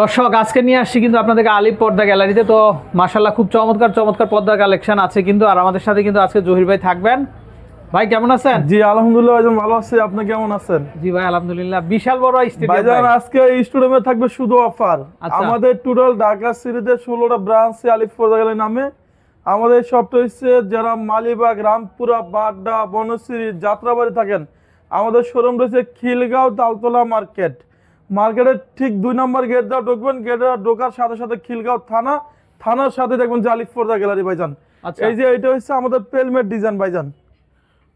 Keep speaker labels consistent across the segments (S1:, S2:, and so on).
S1: দর্শক আজকে নিয়ে আসছি কিন্তু আপনাদেরকে আলিপ পর্দা গ্যালারিতে। তো মাশাল্লাহ খুব চমৎকার চমৎকার পর্দার কালেকশন আছে কিন্তু আর আমাদের সাথে কিন্তু আজকে জহির ভাই থাকবেন। ভাই কেমন আছেন?
S2: জি আলহামদুলিল্লাহ ভাইজান ভালো আছি। আপনি কেমন আছেন?
S1: জি ভাই আলহামদুলিল্লাহ। বিশাল বড় স্টেডিয়াম
S2: ভাইজান আজকে এই স্টুডিয়ামে থাকবে শুধু অফার।
S1: আচ্ছা।
S2: আমাদের টোটাল ঢাকা সিরিজের ষোলোটা ব্রাঞ্চ আলিফ পর্দাগালী নামে। আমাদের শপটা হচ্ছে যারা মালিবাগ রামপুরা বাড্ডা বনশ্রী যাত্রাবাড়ি থাকেন আমাদের শোরুম রয়েছে খিলগাঁও তালতলা মার্কেট মার্কেটের ঠিক দুই নম্বর গেট দেওয়া ঢুকবেন গেট ঢোকার সাথে সাথে খিলগাঁও থানা থানার সাথে দেখবেন পর্দা গ্যালারি ভাইজান।
S1: আচ্ছা।
S2: এই যে এটা হচ্ছে আমাদের পেলমেট ডিজাইন ভাইজান।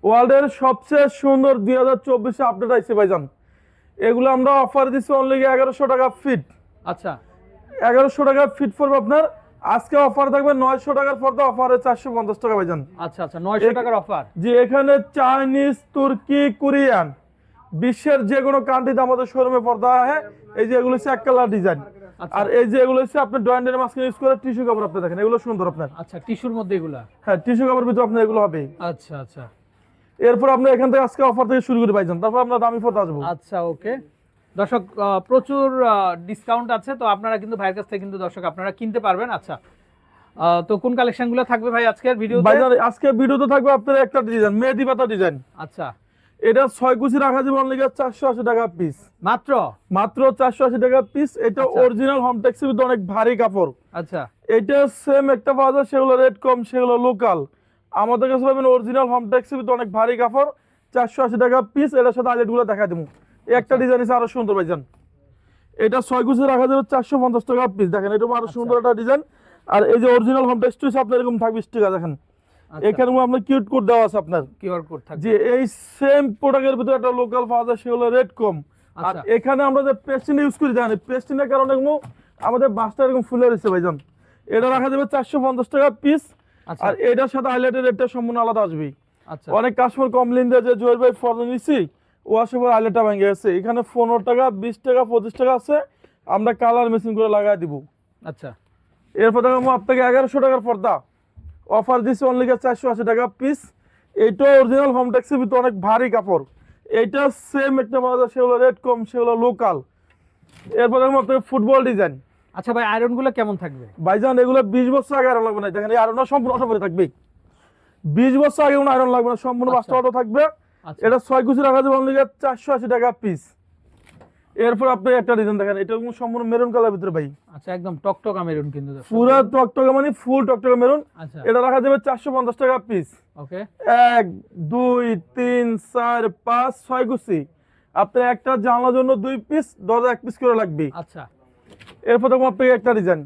S2: ওয়ার্ল্ডের সবচেয়ে সুন্দর দুই হাজার চব্বিশে আপডেট আইছে ভাইজান। এগুলো আমরা অফার দিচ্ছি অনলি এগারোশো টাকা ফিট
S1: আচ্ছা।
S2: এগারোশো টাকা ফিট পড়বে আপনার। আজকে অফার থাকবে নয়শো টাকার পর্দা অফারে চারশো পঞ্চাশ টাকা ভাইজান।
S1: আচ্ছা আচ্ছা নয়শো
S2: এক
S1: টাকার অফার
S2: যে এখানে চাইনিজ তুর্কি কোরিয়ান বিশ্বের যে কোনো কান্ট্রিতে আমাদের শোরুমে পর্দা আছে। এই যে এগুলো হচ্ছে এক কালার ডিজাইন
S1: আচ্ছা।
S2: আর এই যে এগুলো হচ্ছে আপনার ড্রয়েন্ডের মাঝখানে ইউজ করে টিস্যু কাপড় আপনি দেখেন এগুলো সুন্দর আপনার।
S1: আচ্ছা টিস্যুর মধ্যে এগুলা?
S2: হ্যাঁ টিস্যু কাপড় ভিতরে আপনার এগুলো হবে
S1: আচ্ছা আচ্ছা।
S2: এরপর আপনি এখান থেকে আজকে অফার থেকে শুরু করে পাইছেন তারপর আমরা দামি পর্দা আসব।
S1: আচ্ছা ওকে। দর্শক প্রচুর ডিসকাউন্ট আছে তো আপনারা কিন্তু ভাইয়ের কাছ থেকে কিন্তু দর্শক আপনারা কিনতে পারবেন। আচ্ছা তো কোন কালেকশনগুলো থাকবে ভাই আজকের ভিডিওতে?
S2: ভাইজান আজকে ভিডিওতে থাকবে আপনার একটা ডিজাইন মেহেদি পাতা ডিজাইন
S1: আচ্ছা।
S2: এটা ছয় কুচি রাখা যাবে অনলি চারশো আশি টাকা পিস
S1: মাত্র?
S2: মাত্র চারশো আশি টাকা পিস এটা
S1: আচ্ছা।
S2: অরিজিনাল হোম ট্যাক্সির ভিতরে অনেক ভারী কাপড়।
S1: আচ্ছা।
S2: এটা সেম একটা পাওয়া যায় সেগুলো রেট কম সেগুলো লোকাল আমাদের কাছে পাবেন অরিজিনাল হোম ট্যাক্সির ভিতরে অনেক ভারী কাপড় চারশো আশি টাকা পিস এটার সাথে আইলেটগুলো দেখা দেবো একটা ডিজাইন আছে আরও সুন্দর ভাইজান এটা ছয় কুচি রাখা যাবে চারশো পঞ্চাশ টাকা পিস দেখেন এটা আরও সুন্দর একটা ডিজাইন আর এই যে অরিজিনাল হোম ট্যাক্সটি আপনার এরকম থাকবে স্টিকার দেখেন।
S1: আচ্ছা
S2: এখানে আপনার কিউট কোড দেওয়া আছে আপনার।
S1: কিউআর কোড থাকবে।
S2: যে এই সেম প্রোডাক্টের ভিতরে একটা লোকাল পাওয়া যায় সেগুলো রেট কম আর
S1: আচ্ছা।
S2: এখানে আমরা যে পেস্টিন ইউজ করি জানি পেস্টিনের কারণে আমাদের বাসটা এরকম ফুলে রয়েছে ভাইজান। এটা রাখা যাবে চারশো পঞ্চাশ টাকা পিস
S1: আচ্ছা।
S2: আর এটার সাথে হাইলাইটের রেটটা সম্পূর্ণ আলাদা আসবে
S1: আচ্ছা।
S2: অনেক কাস্টমার কমপ্লেন দেয় যে জোয়ের ভাই ফর্দ নিচ্ছি ও আসে পর হাইলাইটটা ভেঙে গেছে। এখানে পনেরো টাকা বিশ টাকা পঁচিশ টাকা আছে। আমরা কালার মেশিন করে লাগাই দিব।
S1: আচ্ছা।
S2: এরপর দেখো আপনাকে এগারোশো টাকার পর্দা। অফার দিচ্ছে অনলি চারশো আশি টাকা পিস এইটা অরিজিনাল হোম ট্যাক্সির ভিতরে অনেক ভারী কাপড়। এইটা সেম একটা পাওয়া যায় সেগুলো রেট কম সেগুলো লোকাল এরপর আপনাকে ফুটবল ডিজাইন
S1: আচ্ছা ভাই আয়রনগুলো কেমন থাকবে?
S2: ভাইজান এগুলো বিশ বছর আগে আয়রন লাগবে না। দেখেন এই আয়রনটা সম্পূর্ণ অটো থাকবে বিশ বছর আগে কোনো আয়রন লাগবে না সম্পূর্ণ
S1: আচ্ছা।
S2: বাস্তা অটো থাকবে।
S1: আচ্ছা।
S2: এটা ছয় কুচি রাখা যাবে অনলি চারশো আশি টাকা পিস এরপর আপনি একটা ডিজাইন দেখেন এটা কোনো সম্পূর্ণ মেরুন কালার ভিতরে ভাই।
S1: আচ্ছা একদম টকটকা মেরুন কিন্তু।
S2: পুরো টকটকে মানে ফুল টকটকে মেরুন
S1: আচ্ছা।
S2: এটা রাখা যাবে চারশো পঞ্চাশ টাকা পিস
S1: ওকে।
S2: এক দুই তিন চার পাঁচ ছয় কুচি। আপনার একটা জানলার জন্য দুই পিস দরজা এক পিস করে লাগবে।
S1: আচ্ছা।
S2: এরপর দেখুন আপনাকে একটা ডিজাইন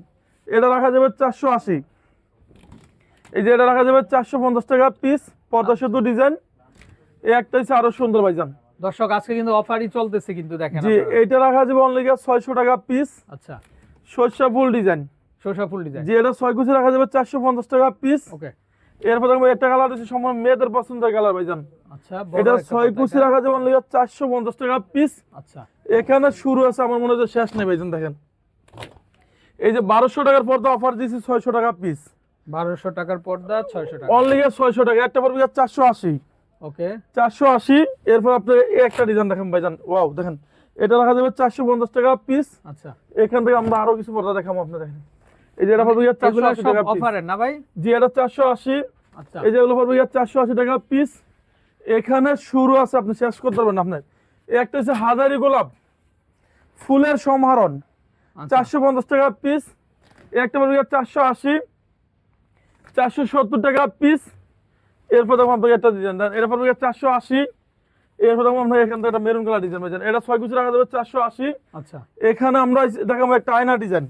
S2: এটা রাখা যাবে চারশো আশি। এই যে এটা রাখা যাবে চারশো পঞ্চাশ টাকা পিস পর্দা শুধু ডিজাইন এই একটা হচ্ছে আরও সুন্দর ভাইজান।
S1: দর্শক আজকে কিন্তু অফারই চলতেছে কিন্তু দেখেন
S2: জি। এইটা রাখা যাবে অনলি ছয়শো টাকা পিস
S1: আচ্ছা।
S2: সরষা ফুল ডিজাইন
S1: সরষা ফুল ডিজাইন
S2: যে এটা ছয় কুচি রাখা যাবে চারশো পঞ্চাশ টাকা পিস
S1: ওকে
S2: এরপর দেখব একটা কালার হচ্ছে সম্পূর্ণ মেয়েদের পছন্দের কালার ভাইজান।
S1: আচ্ছা
S2: এটা
S1: একটা
S2: ছয়
S1: পর্দা,
S2: কুচি রাখা যাবে অনলি চারশো পঞ্চাশ টাকা পিস
S1: আচ্ছা।
S2: এখানে শুরু আছে আমার মনে হয় শেষ নেই ভাইজান দেখেন। এই যে বারোশো টাকার পর্দা অফার দিয়েছি ছয়শো টাকা পিস
S1: বারোশো টাকার পর্দা ছয়শো টাকা।
S2: অনলি ছয়শো টাকা একটা চারশো আশি।
S1: ওকে।
S2: চারশো আশি এরপর আপনার একটা ডিজাইন দেখেন ভাইজান। ওয়াও দেখেন এটা রাখা যাবে চারশো পঞ্চাশ টাকা পিস
S1: আচ্ছা।
S2: এখান থেকে আমরা আরও কিছু পর্দা দেখাবো দেখেন এই যে এটা পড়বে চারশো
S1: এগুলো
S2: আশি
S1: সব
S2: টাকা পিস
S1: অফারের না ভাই?
S2: জি এটা চারশো আশি।
S1: আচ্ছা।
S2: এই যে এগুলো পড়বে চারশো আশি টাকা পিস এখানে শুরু আছে আপনি শেষ করতে পারবেন আপনার। একটা হচ্ছে হাজারি গোলাপ। ফুলের সমারণ
S1: আচ্ছা,
S2: চারশো পঞ্চাশ টাকা পিস একটা পড়বে চারশো আশি। চারশো সত্তর টাকা পিস এরপর দেখুন আপনাকে একটা ডিজাইন দেন এরপর পড়বে চারশো আশি এরপর দেখুন আপনাকে এখান থেকে একটা মেরুন কালার ডিজাইন পেয়েছেন এটা ছয় কুচি রাখা যাবে চারশো আশি।
S1: আচ্ছা।
S2: এখানে আমরা দেখাবো একটা আয়না ডিজাইন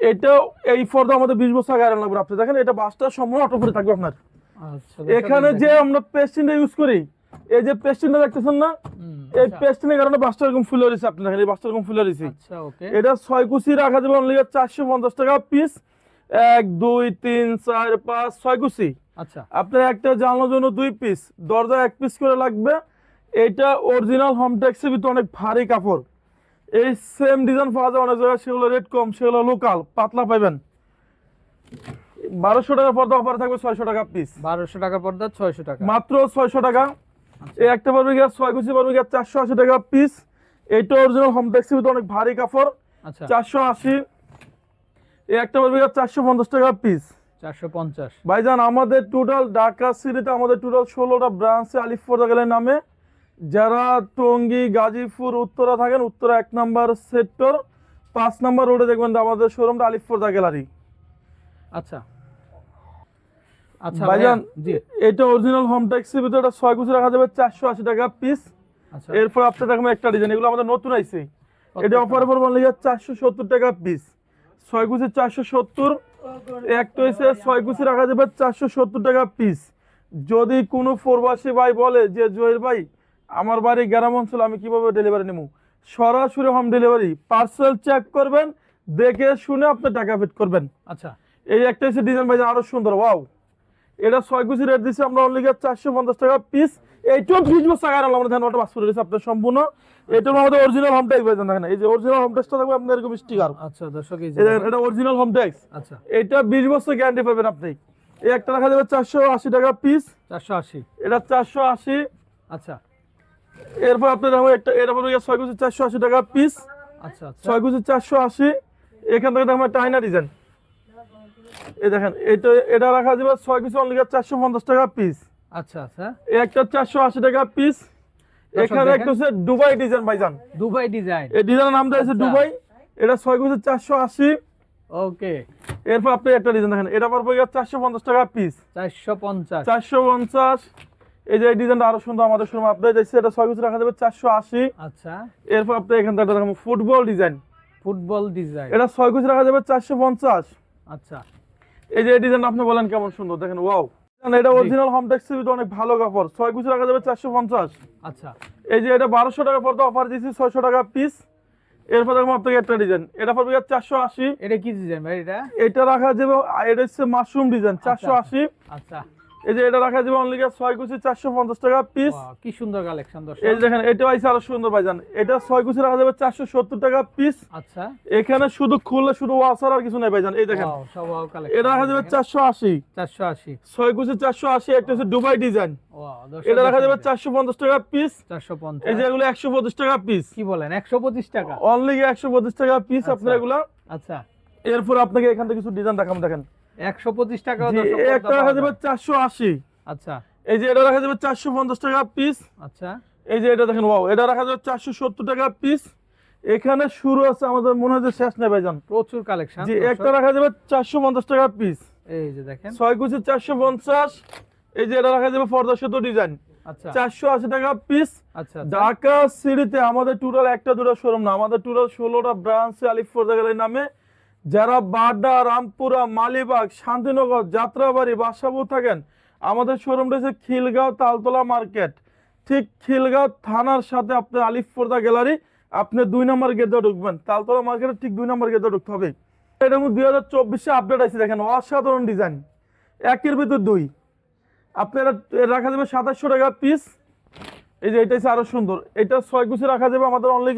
S2: এটাও এই ফর্দা আমাদের বিশ বছর আগে আয়রন লাগবে আপনি দেখেন এটা বাসটা সম্পূর্ণ অটো করে থাকবে আপনার।
S1: আচ্ছা
S2: এখানে যে আমরা পেস্টিনটা ইউজ করি এই যে পেস্টিনটা দেখতেছেন না? এই
S1: আচ্ছা,
S2: পেস্টিনের কারণে বাসটা এরকম ফুলে রয়েছে আপনি দেখেন এই বাসটা এরকম ফুলে রয়েছে
S1: আচ্ছা
S2: এটা ছয় কুচি রাখা যাবে অনলি চারশো পঞ্চাশ টাকা পিস এক দুই তিন চার পাঁচ ছয় কুচি।
S1: আচ্ছা।
S2: আপনার একটা জানলার জন্য দুই পিস দরজা এক পিস করে লাগবে। এটা অরিজিনাল হোম ট্যাক্সের ভিতরে অনেক ভারী কাপড়। এই সেম ডিজাইন পাওয়া যায় অনেক জায়গায় সেগুলো রেট কম সেগুলো লোকাল পাতলা পাবেন বারোশো টাকার পর্দা অফার থাকবে ছয়শো টাকা পিস
S1: বারোশো টাকার পর্দা ছয়শো টাকা।
S2: মাত্র ছয়শো টাকা।
S1: আচ্ছা।
S2: এই একটা পারবে গিয়ে ছয় কুচি পারবে গিয়ে চারশো আশি টাকা পিস এটা অরিজিনাল হোম ট্যাক্সির ভিতরে অনেক ভারী কাপড়।
S1: আচ্ছা।
S2: চারশো আশি। এই একটা পড়বে চারশো পঞ্চাশ টাকা পিস
S1: চারশো পঞ্চাশ।
S2: ভাইজান আমাদের টোটাল ঢাকা সিটিতে আমাদের টোটাল ষোলোটা ব্রাঞ্চে আলিফ গেলের নামে। যারা টঙ্গী গাজীপুর উত্তরা থাকেন উত্তরা এক নাম্বার সেক্টর পাঁচ নাম্বার রোডে দেখবেন আমাদের শোরুমটা আলিফ গ্যালারি
S1: আচ্ছা। আচ্ছা
S2: ভাইজান
S1: জি।
S2: এটা অরিজিনাল হোম ট্যাক্সির ভিতরে এটা ছয় কুচি রাখা যাবে চারশো আশি টাকা পিস
S1: আচ্ছা।
S2: এরপর আপনার দেখবেন একটা ডিজাইন এগুলো আমাদের নতুন আইছে। এটা। অফার পর বললে চারশো সত্তর টাকা পিস ছয় কুচি চারশো সত্তর। একটা হয়েছে ছয় কুচি রাখা যাবে চারশো সত্তর টাকা পিস যদি কোনো প্রবাসী ভাই বলে যে জহির ভাই আমার বাড়ি গ্রাম অঞ্চল আমি কীভাবে ডেলিভারি নেব সরাসরি হোম ডেলিভারি পার্সেল চেক করবেন দেখে শুনে আপনি টাকা ফিট করবেন।
S1: আচ্ছা।
S2: এই একটা হচ্ছে ডিজাইন ভাই আরও সুন্দর। ওয়াও এটা ছয় কুচি রেট দিচ্ছি আমরা অনলি চারশো পঞ্চাশ টাকা পিস এইটাও বিশ বছর আনলাম আমরা ওটা বাস করে দিয়েছি আপনার সম্পূর্ণ। এটা আমাদের অরিজিনাল হোম ট্যাক্স ভাই দেখেন এই যে অরিজিনাল হোম ট্যাক্সটা থাকবে আপনার এরকম স্টিকার
S1: আচ্ছা দর্শক এই
S2: দেখেন এটা অরিজিনাল হোম ট্যাক্স
S1: আচ্ছা।
S2: এটা বিশ বছর গ্যারান্টি পাবেন আপনি। এই একটা রাখা যাবে চারশো আশি টাকা পিস
S1: চারশো আশি।
S2: এটা চারশো আশি।
S1: আচ্ছা।
S2: এরপর আপনার একটা এটা পড়বে ছয় কুচি চারশো আশি টাকা পিস
S1: আচ্ছা আচ্ছা।
S2: ছয় কুচি চারশো আশি। এখান থেকে দেখবেন একটা আয়না ডিজাইন এই দেখেন এটা এটা রাখা যাবে ছয় কুচি অনলি চারশো পঞ্চাশ টাকা পিস
S1: আচ্ছা আচ্ছা।
S2: একটা চারশো আশি টাকা পিস এখানে একটা হচ্ছে দুবাই ডিজাইন ভাইজান।
S1: দুবাই ডিজাইন
S2: এই ডিজাইনের নাম দিয়েছে
S1: আচ্ছা।
S2: দুবাই। এটা ছয় কুচি চারশো আশি।
S1: ওকে
S2: এরপর আপনি একটা ডিজাইন দেখেন এটা পড়বে চারশো পঞ্চাশ টাকা পিস
S1: চারশো পঞ্চাশ।
S2: চারশো পঞ্চাশ। এই যে ডিজাইনটা আরও সুন্দর আমাদের শোরুম আপনি যাচ্ছে এটা ছয় কুচি রাখা যাবে চারশো আশি।
S1: আচ্ছা।
S2: এরপর আপনি এখান থেকে ফুটবল ডিজাইন
S1: ফুটবল ডিজাইন
S2: এটা ছয় কুচি রাখা যাবে চারশো পঞ্চাশ।
S1: আচ্ছা।
S2: এই যে ডিজাইন আপনি বলেন কেমন সুন্দর দেখেন ওয়াও এটা অরিজিনাল হোম ট্যাক্সির ভিতরে অনেক ভালো কাপড়। ছয় কুচি রাখা যাবে চারশো পঞ্চাশ।
S1: আচ্ছা।
S2: এই যে এটা বারোশো টাকা পর্দা অফার দিয়েছি ছয়শো টাকা পিস এরপর দেখব আপনাকে একটা ডিজাইন এটা পড়বে চারশো আশি।
S1: এটা কি ডিজাইন ভাই এটা?
S2: এটা রাখা যাবে এটা হচ্ছে মাশরুম ডিজাইন চারশো আশি।
S1: আচ্ছা।
S2: এই যে এটা রাখা যাবে অনলি ছয় কুচি চারশো পঞ্চাশ টাকা পিস
S1: কি সুন্দর কালেকশন
S2: এই যে দেখেন এটা আইসে আরও সুন্দর ভাইজান। এটা ছয় কুচি রাখা যাবে চারশো সত্তর টাকা পিস
S1: আচ্ছা।
S2: এখানে শুধু খুললে শুধু ওয়াসার আর কিছু নেই ভাইজান। এই দেখেন এটা রাখা যাবে চারশো আশি।
S1: চারশো আশি।
S2: ছয় কুচি চারশো আশি একটা হচ্ছে দুবাই ডিজাইন এটা রাখা যাবে চারশো পঞ্চাশ টাকা পিস
S1: চারশো
S2: এই যে এগুলো একশো পঁচিশ টাকা পিস
S1: কি বলেন একশো পঁচিশ টাকা?
S2: অনলি একশো পঁচিশ টাকা পিস
S1: আচ্ছা।
S2: আপনার এগুলা।
S1: আচ্ছা।
S2: এরপর আপনাকে এখান থেকে কিছু ডিজাইন দেখাম দেখেন।
S1: একশো পঁচিশ টাকা
S2: জি,
S1: দর্শক
S2: এই
S1: পর্দা
S2: একটা রাখা যাবে চারশো আশি।
S1: আচ্ছা।
S2: এই যে এটা রাখা যাবে চারশো পঞ্চাশ টাকা পিস
S1: আচ্ছা।
S2: এই যে এটা দেখেন ওয়াও এটা রাখা যাবে চারশো সত্তর টাকা পিস এখানে শুরু আছে আমাদের মনে হয় শেষ নেই ভাইজান।
S1: প্রচুর কালেকশন
S2: জি একটা রাখা যাবে চারশো পঞ্চাশ টাকা পিস
S1: এই যে দেখেন।
S2: ছয় কুচি চারশো পঞ্চাশ। এই যে এটা রাখা যাবে পর্দা সুতো ডিজাইন
S1: আচ্ছা।
S2: চারশো আশি টাকা পিস
S1: আচ্ছা আচ্ছা।
S2: ঢাকা সিটিতে আমাদের টোটাল একটা দুটো শোরুম না আমাদের টোটাল ষোলোটা ব্রাঞ্চ আলিফ ফোর্দা নামে। যারা বাড্ডা, রামপুরা, মালিবাগ, শান্তিনগর, যাত্রাবাড়ি, বাসাবু থাকেন, আমাদের শোরুম রয়েছে খিলগাঁও তালতলা মার্কেট। ঠিক খিলগাঁও থানার সাথে আপনি আলিফ ফোর্দা গ্যালারি, আপনি দুই নম্বর গেটে ঢুকবেন। তালতলা মার্কেটের ঠিক দুই নম্বর গেটে ঢুকতে হবে। এটা দুই হাজার চব্বিশে আপডেট আছে দেখেন, অসাধারণ ডিজাইন একের ভিতর দুই। আপনার রাখা যাবে সাতাশশো টাকা পিস এই যে, এটা হচ্ছে আরও সুন্দর। এটা ছয় কুচি রাখা যাবে আমাদের অনলি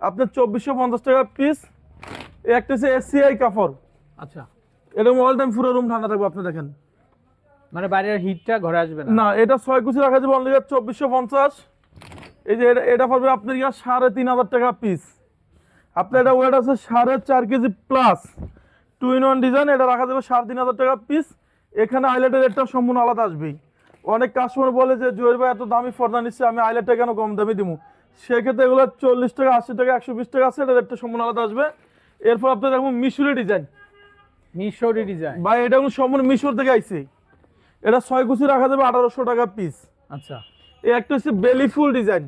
S2: আপনার চব্বিশশো পঞ্চাশ টাকা পিস একটা হচ্ছে এসিআই কাপড়।
S1: আচ্ছা।
S2: এরকম অল টাইম পুরো রুম ঠান্ডা থাকবে আপনি দেখেন।
S1: মানে বাইরের হিটটা ঘরে আসবে না?
S2: না এটা ছয় কুচি রাখা যাবে অনলি চব্বিশশো পঞ্চাশ। এই যে এটা এটা পাবে আপনার গিয়া সাড়ে তিন হাজার টাকা পিস আপনার এটা ওয়েট আছে সাড়ে চার KG plus two in one design এটা রাখা যাবে সাড়ে তিন হাজার টাকা পিস এখানে আইলেটের রেটটা সম্পূর্ণ আলাদা আসবেই। অনেক কাস্টমার বলে যে জয়ের ভাই এত দামি ফর্দা নিচ্ছে আমি আইলেটটা কেন কম দামি দিব সেক্ষেত্রে এগুলো চল্লিশ টাকা আশি টাকা একশো বিশ টাকা আছে এটা রেটটা সম্পূর্ণ আলাদা আসবে। এরপর আপনার দেখুন মিশরের ডিজাইন
S1: মিশরি ডিজাইন
S2: বা এটা কোনো সম্পূর্ণ মিশর থেকে আইছে। এটা ছয় কুচি রাখা যাবে আঠারোশো টাকা পিস
S1: আচ্ছা।
S2: এই একটা হচ্ছে বেলি ফুল ডিজাইন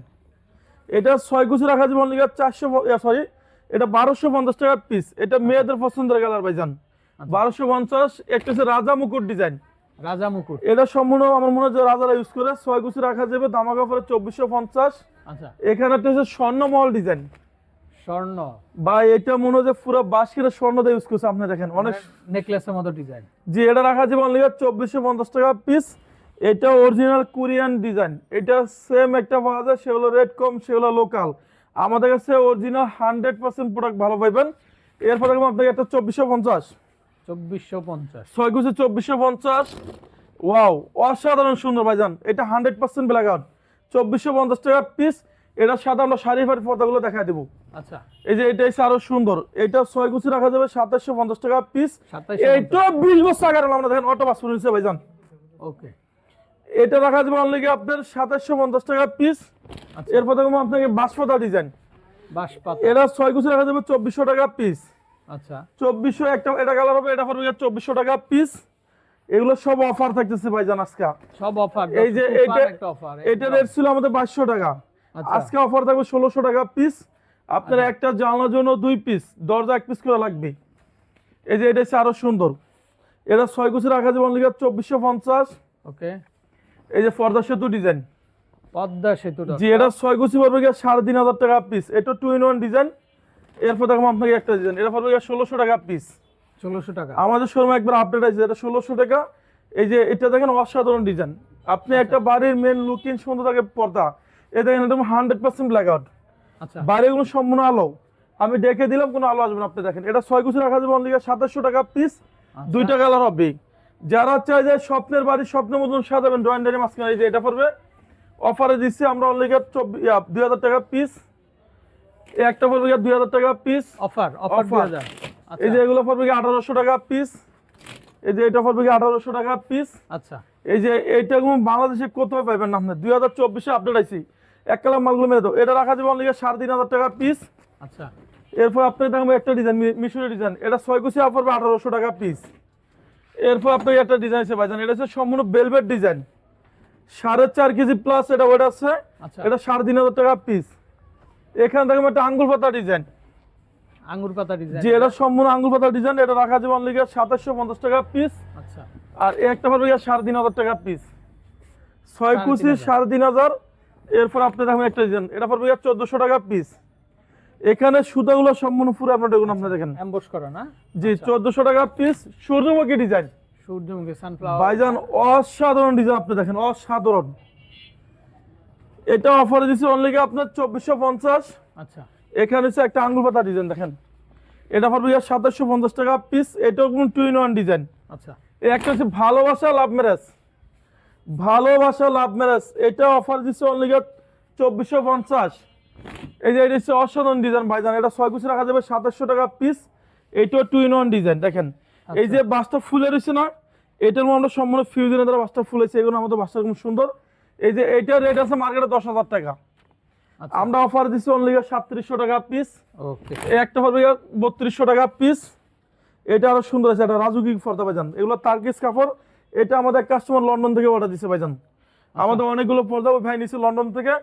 S2: এটা ছয় কুচি রাখা যাবে অনলি চারশো সরি এটা বারোশো পঞ্চাশ টাকা পিস এটা মেয়েদের পছন্দের কালার ভাইজান। বারোশো পঞ্চাশ একটা হচ্ছে রাজা মুকুট ডিজাইন
S1: রাজা মুকুট।
S2: এটা সম্পূর্ণ আমার মনে হয় রাজারা ইউজ করে। ছয় কুচি রাখা যাবে দামা কাপড়ে চব্বিশশো পঞ্চাশ।
S1: আচ্ছা।
S2: এখানে একটা হচ্ছে স্বর্ণমহল ডিজাইন
S1: স্বর্ণ।
S2: বা এটা মনে হয় যে পুরো বাসকিরা স্বর্ণ দিয়ে ইউজ করছে আপনি দেখেন অনেক
S1: নেকলেসের মতো ডিজাইন
S2: জি এটা রাখা যাবে অনলি চব্বিশশো পঞ্চাশ টাকা পিস এটা অরিজিনাল কোরিয়ান ডিজাইন এটা সেম একটা পাওয়া যায় সেগুলো রেট কম সেগুলো লোকাল আমাদের কাছে অরিজিনাল হান্ড্রেড পার্সেন্ট প্রোডাক্ট ভালো পাইবেন। এরপর দেখুন আপনাকে একটা চব্বিশশো পঞ্চাশ।
S1: চব্বিশশো পঞ্চাশ।
S2: ছয় কুচি চব্বিশশো পঞ্চাশ। ওয়াও অসাধারণ সুন্দর ভাইজান। এটা হান্ড্রেড পার্সেন্ট ব্ল্যাক আউট চব্বিশশো পঞ্চাশ টাকা পিস এটার সাথে আমরা শাড়ি ফাড়ি পর্দাগুলো দেখা দেবো।
S1: আচ্ছা।
S2: এই যে এটা এসে আরও সুন্দর। এটা ছয় রাখা যাবে সাতাশশো পঞ্চাশ টাকা পিস
S1: সাতাইশ
S2: এইটা বিশ বছর আগে আমরা দেখেন অটো পাসপোর্ট হয়েছে ভাইজান।
S1: ওকে
S2: এটা রাখা যাবে অনলি আপনার সাতাশশো পঞ্চাশ টাকা পিস
S1: আচ্ছা।
S2: এরপর দেখব আপনাকে বাঁশপাতা ডিজাইন
S1: বাঁশপাতা।
S2: এটা ছয় রাখা যাবে চব্বিশশো টাকা পিস
S1: আচ্ছা।
S2: চব্বিশশো একটা এটা কালার হবে এটা পড়বে চব্বিশশো টাকা পিস এগুলো সব অফার থাকতেছে ভাইজান আজকে।
S1: সব অফার
S2: এই যে এটা এটা রেট ছিল আমাদের বাইশশো টাকা। আজকে অফার থাকবে ষোলোশো টাকা পিস আপনার একটা জানলার জন্য দুই পিস দরজা এক পিস করে লাগবে। এই যে এটা হচ্ছে আরও সুন্দর। এটা ছয় কুচি রাখা যাবে অনলি চব্বিশশো পঞ্চাশ।
S1: ওকে
S2: এই যে পর্দা সেতু ডিজাইন
S1: পদ্মা সেতুটা
S2: জি এটা ছয় কুচি পড়বে গিয়ে সাড়ে তিন হাজার টাকা পিস এটা টু ইন ওয়ান ডিজাইন এরপর দেখো আপনাকে একটা ডিজাইন এটা পড়বে গিয়ে ষোলোশো টাকা পিস
S1: ষোলোশো টাকা।
S2: আমাদের শোরুমে একবার আপডেট আছে এটা ষোলোশো টাকা। এই যে এটা দেখেন অসাধারণ ডিজাইন আপনি একটা বাড়ির মেন লুকিং সুন্দর থাকে পর্দা। এটা দেখেন একদম হান্ড্রেড পার্সেন্ট ব্ল্যাক আউট
S1: আচ্ছা।
S2: বাইরেগুলো সম্পূর্ণ আলো। আমি ডেকে দিলাম কোনো আলো আসবে না। আপনি দেখেন এটা ছয় কুচি রাখা যাবে অনলি সাতাশশো টাকা পিস
S1: আচ্ছা।
S2: দুইটা কালার হবে। যারা চায় যে স্বপ্নের বাড়ি স্বপ্নের মতন সাজাবেন ড্রয়িং ডাইনি মাঝখানে এই যে এটা পড়বে। অফারে দিচ্ছি আমরা অনলি দুই হাজার টাকা পিস একটা পড়বে দুই হাজার টাকা পিস
S1: অফার অফার
S2: এই যে এগুলো পড়বে আঠারোশো টাকা পিস এই যে এটা পড়বে আঠারোশো টাকা পিস
S1: আচ্ছা।
S2: এই যে এইটা কোনো বাংলাদেশে কোথাও পাইবেন না আপনি। দুই হাজার চব্বিশে আপডেট আইছি। এক কালার মালগুলো মেরে দাও। এটা রাখা যাবে অনলি সাড়ে তিন হাজার টাকা পিস
S1: আচ্ছা।
S2: এরপর আপনাকে দেখাবো একটা ডিজাইন মিশরের ডিজাইন এটা ছয় কুচি পড়বে আঠারোশো টাকা পিস এরপর আপনাকে একটা ডিজাইন আছে ভাইজান। এটা হচ্ছে সম্পূর্ণ বেলভেট ডিজাইন সাড়ে চার কেজি প্লাস এটা ওটা আছে।
S1: আচ্ছা।
S2: এটা সাড়ে তিন হাজার টাকা পিস এখানে দেখবেন একটা আঙ্গুল পাতা ডিজাইন
S1: আঙ্গুর পাতা ডিজাইন
S2: যে এটা সম্পূর্ণ আঙ্গুর পাতা ডিজাইন এটা রাখা যাবে অনলি সাতাশশো পঞ্চাশ টাকা পিস
S1: আচ্ছা।
S2: আর একটা পারবে সাড়ে তিন হাজার টাকা পিস ছয় কুচি সাড়ে তিন হাজার। এরপর আপনি দেখেন একটা ডিজাইন এটা গিয়ে চোদ্দশো টাকা পিস এখানে সুতাগুলো সম্পূর্ণ পুরো আপনার দেখুন আপনি দেখেন।
S1: এমবোস করা না?
S2: জি চোদ্দশো টাকা পিস সূর্যমুখী ডিজাইন
S1: সূর্যমুখী সানফ্লাওয়ার
S2: ভাইজান অসাধারণ ডিজাইন আপনি দেখেন অসাধারণ। এটা অফারে দিচ্ছে অনলি আপনার চব্বিশশো পঞ্চাশ।
S1: আচ্ছা।
S2: এখানে হচ্ছে একটা আঙ্গুল পাতা ডিজাইন দেখেন। এটা পারবে গিয়ে সাতাশশো পঞ্চাশ টাকা পিস এটাও কোনো টু ইন ওয়ান ডিজাইন
S1: আচ্ছা।
S2: এই একটা হচ্ছে ভালোবাসা লাভ ম্যারেজ ভালোবাসা লাভ ম্যারেজ। এটা অফার দিচ্ছে অনলি চব্বিশশো পঞ্চাশ। এই যে এটা হচ্ছে অসাধারণ ডিজাইন ভাইজান। এটা ছয় কুচি রাখা যাবে সাতাশশো টাকা পিস এইটাও টু ইন ওয়ান ডিজাইন দেখেন। এই যে বাসটা ফুলে রয়েছে না এটার মধ্যে আমরা সম্পূর্ণ ফিউজনের দ্বারা বাসটা ফুলেছে। এগুলো আমাদের বাসটা খুব সুন্দর। এই যে এইটার রেট আছে মার্কেটে দশ হাজার টাকা।
S1: আচ্ছা।
S2: আমরা অফার দিচ্ছি অনলি সাতত্রিশশো টাকা পিস একটা হবে বত্রিশশো টাকা পিস এটা আরও সুন্দর আছে এটা রাজুকি ফর্দা ভাইজান। এগুলো তার্কিস কাপড়। এটা আমাদের কাস্টমার লন্ডন থেকে অর্ডার দিচ্ছে ভাইজান। আমাদের অনেকগুলো পর্দা ওই ভাই নিচ্ছে লন্ডন থেকে।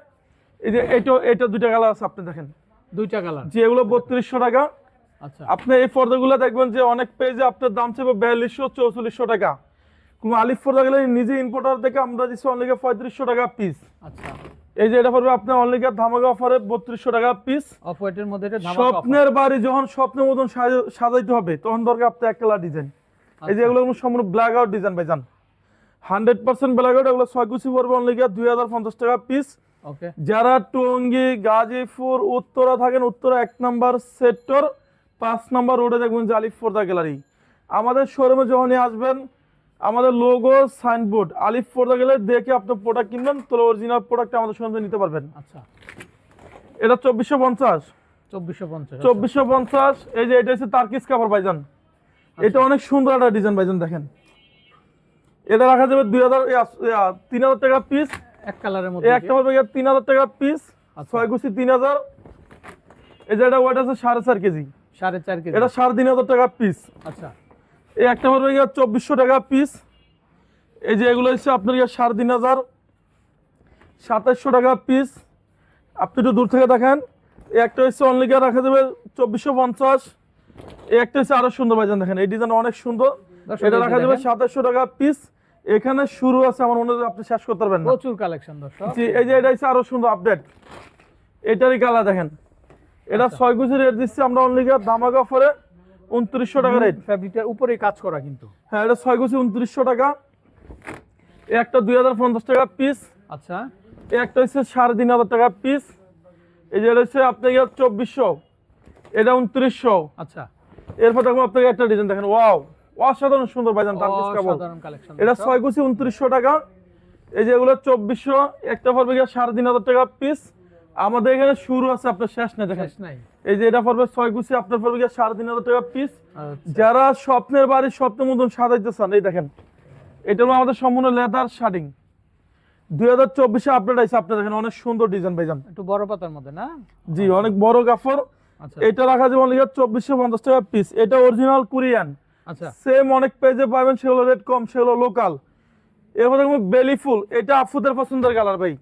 S2: এই যে এটা এটা দুইটা কালার আছে আপনি দেখেন।
S1: দুইটা কালার
S2: যে এগুলো বত্রিশশো টাকা।
S1: আচ্ছা।
S2: আপনি এই পর্দাগুলো দেখবেন যে অনেক পেজে আপনার দাম ছিল বিয়াল্লিশশো চৌচল্লিশশো টাকা। কোনো আলিফ পর্দা গেলে নিজে ইম্পোর্টার থেকে আমরা দিচ্ছি অনলিকে পঁয়ত্রিশশো টাকা পিস
S1: আচ্ছা।
S2: এই যে এটা পড়বে আপনার অনলিকে ধামাকা অফারে বত্রিশশো টাকা পিস
S1: অফ হোয়াইটের মধ্যে এটা ধামাকা
S2: স্বপ্নের বাড়ি যখন স্বপ্নের মতন সাজা- সাজাইতে হবে তখন দরকার আপনার এক কালার ডিজাইন এই যে
S1: আচ্ছা।
S2: এগুলো সম্পূর্ণ ব্ল্যাক আউট ডিজাইন ভাইজান। হান্ড্রেড পার্সেন্ট ব্ল্যাক আউট এগুলো ছয় কুচি পড়বে অনলি গিয়ে দুই হাজার পঞ্চাশ টাকা পিস
S1: ওকে
S2: যারা টঙ্গী গাজীপুর উত্তরা থাকেন উত্তরা এক নাম্বার সেক্টর পাঁচ নাম্বার রোডে দেখবেন যে আলিফ ফোর্দা গ্যালারি আমাদের শোরুমে যখনই আসবেন আমাদের লোগো সাইনবোর্ড আলিফ ফোর্দা গ্যালারি দেখে আপনার প্রোডাক্ট কিনবেন তো অরিজিনাল প্রোডাক্ট আমাদের সঙ্গে নিতে পারবেন।
S1: আচ্ছা।
S2: এটা চব্বিশশো পঞ্চাশ।
S1: চব্বিশশো পঞ্চাশ
S2: চব্বিশশো পঞ্চাশ এই যে এটা হচ্ছে তার্কিস কাপড় ভাইজান। এটা অনেক সুন্দর একটা ডিজাইন ভাইজান দেখেন। এটা রাখা যাবে দুই হাজার তিন হাজার টাকা পিস
S1: এক কালারের মধ্যে
S2: একটা গিয়ে তিন হাজার টাকা পিস
S1: আচ্ছা।
S2: ছয় কুচি তিন হাজার। এই যে এটা ওয়েট আছে সাড়ে চার কেজি।
S1: সাড়ে চার কেজি।
S2: এটা সাড়ে তিন হাজার টাকা পিস
S1: আচ্ছা।
S2: এই একটা হবে গিয়ে চব্বিশশো টাকা পিস এই যে এগুলো হচ্ছে আপনার গিয়ে সাড়ে তিন হাজার সাতাশশো টাকা পিস আপনি একটু দূর থেকে দেখেন। এই একটা হচ্ছে অনলি রাখা যাবে চব্বিশশো পঞ্চাশ। এই একটা হচ্ছে আরও সুন্দর ভাইজান দেখেন এই ডিজাইন অনেক সুন্দর। এটা রাখা যাবে। সাতাশশো টাকা পিস এখানে শুরু আছে আমার মনে হয় আপনি শেষ করতে পারবেন না।
S1: প্রচুর কালেকশন দর্শক।
S2: জি এই যে এটা হচ্ছে আরও সুন্দর আপডেট এটারই কালার দেখেন। এটা
S1: আচ্ছা।
S2: ছয় কুচি রেট দিচ্ছি আমরা অনলি গিয়ে দামাকা অফারে উনত্রিশশো টাকা রেট
S1: ফ্যাব্রিকটার উপরে কাজ করা কিন্তু।
S2: হ্যাঁ এটা ছয় কুচি উনত্রিশশো টাকা। একটা দুই হাজার পঞ্চাশ টাকা পিস
S1: আচ্ছা।
S2: একটা হচ্ছে সাড়ে তিন হাজার টাকা পিস এই যে এটা হচ্ছে আপনাকে চব্বিশশো। এটা উনত্রিশশো।
S1: আচ্ছা।
S2: এরপর দেখুন আপনাকে একটা ডিজাইন দেখেন। ওয়াও অসাধারণ সুন্দর ভাইজান তার কাপড়
S1: কালেকশন
S2: এটা ছয় কুচি উনত্রিশশো টাকা। এই যে এগুলো চব্বিশশো একটা পড়বে গিয়ে সাড়ে তিন হাজার টাকা পিস আমাদের এখানে শুরু আছে আপনার শেষ নেই দেখেন। এই যে এটা পড়বে ছয় গুছি আপনার পড়বে গিয়ে সাড়ে তিন হাজার টাকা পিস
S1: আচ্ছা।
S2: যারা স্বপ্নের বাড়ির স্বপ্নের মতন সাজাইতে চান এই দেখেন। এটা হলো আমাদের সম্পূর্ণ লেদার শার্টিং দুই হাজার চব্বিশে আপডেট আছে আপনি দেখেন অনেক সুন্দর ডিজাইন ভাইজান।
S1: একটু বড় পাতার মধ্যে না?
S2: জি অনেক বড় কাপড় এটা রাখা যাবে অনলি চব্বিশশো পঞ্চাশ টাকা পিস এটা অরিজিনাল কোরিয়ান
S1: আচ্ছা।
S2: সেম অনেক পেজে পাবেন সেগুলো রেট কম সেগুলো লোকাল এরপর দেখব বেলি ফুল এটা আফুদের পছন্দের কালার ভাই।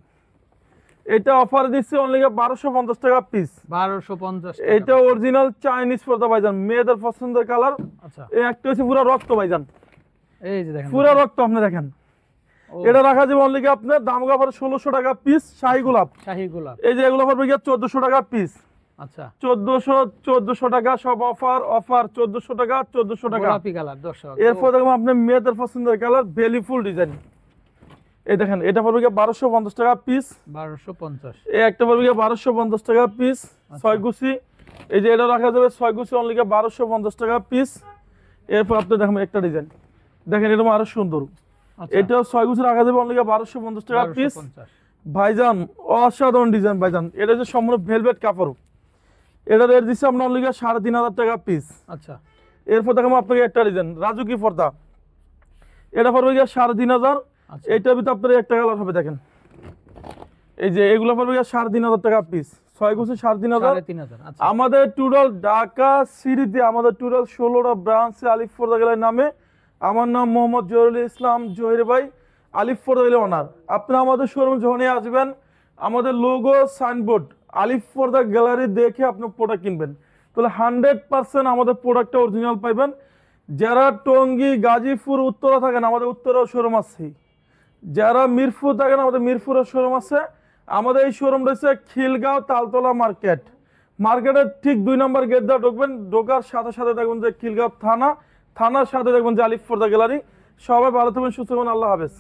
S2: এটা অফার দিচ্ছে অনলি বারোশো পঞ্চাশ টাকা পিস
S1: বারোশো পঞ্চাশ
S2: এটা অরিজিনাল চাইনিজ পর্দা ভাইজান মেয়েদের পছন্দের কালার
S1: আচ্ছা।
S2: এই একটা হচ্ছে পুরো রক্ত ভাইজান।
S1: এই যে দেখেন।
S2: পুরো রক্ত আপনি দেখেন। এটা রাখা যাবে অনলি আপনার দাম কাপড় ষোলোশো টাকা পিস শাহি গোলাপ।
S1: শাহী গোলাপ।
S2: এই যে এগুলো পড়বে গিয়ে চোদ্দশো টাকা পিস
S1: আচ্ছা।
S2: টাকা সব অফার অফার টাকা চোদ্দশো টাকা।
S1: গোলাপি কালার দর্শক।
S2: এরপর দেখব আপনার মেয়েদের পছন্দের কালার বেলি ফুল ডিজাইন। এই দেখেন এটা পড়বে গিয়ে টাকা পিস এই একটা পড়বে গিয়ে টাকা পিস
S1: আচ্ছা।
S2: গুছি এই যে এটা রাখা যাবে গুছি অনলি টাকা পিস এরপর আপনি দেখেন একটা ডিজাইন। দেখেন এরকম আরও সুন্দর।
S1: আচ্ছা,
S2: গুছি রাখা যাবে অনলি টাকা পিস ভাইজান অসাধারণ ডিজাইন ভাইজান। এটা যে সম্পূর্ণ ভেলভেট কাপড়। এটা রেট দিচ্ছে আপনার গিয়ে সাড়ে তিন হাজার টাকা পিস
S1: আচ্ছা।
S2: এরপর দেখাবো আপনাকে একটা ডিজাইন রাজুকি পর্দা। এটা পড়বে গিয়ে সাড়ে তিন হাজার।
S1: আচ্ছা।
S2: এইটার ভিতরে আপনার একটা কালার হবে দেখেন। এই যে এগুলো পড়বে গিয়ে সাড়ে তিন হাজার টাকা পিস ছয় গুছি
S1: সাড়ে তিন হাজার। আচ্ছা।
S2: আমাদের টুটাল ঢাকা সিটিতে আমাদের টুটাল ষোলোটা ব্রাঞ্চে আলিফ ফোর্দাগেলের নামে। আমার নাম মোহাম্মদ জহরুল ইসলাম জহির ভাই আলিফ ফোর্দাগেলের ওনার আপনারা আমাদের শোরুম যখনই আসবেন আমাদের লোগো সাইনবোর্ড আলিফ ফোর্দা গ্যালারি দেখে আপনি প্রোডাক্ট কিনবেন। তাহলে হান্ড্রেড পার্সেন্ট আমাদের প্রোডাক্টটা অরিজিনাল পাইবেন। যারা টঙ্গী, গাজীপুর, উত্তরা থাকেন, আমাদের উত্তরা শোরুম আছে। যারা মিরপুর থাকেন, আমাদের মিরপুরের শোরুম আছে। আমাদের এই শোরুম রয়েছে খিলগাঁও তালতলা মার্কেট মার্কেটের ঠিক দুই নম্বর গেট দিয়ে ঢুকবেন। ঢোকার সাথে সাথে দেখবেন যে খিলগাঁও থানা। থানার সাথে দেখবেন যে আলিফ ফোর্দা গ্যালারি সবাই ভালো থাকবেন, সুস্থ থাকবেন, আল্লাহ হাফেজ।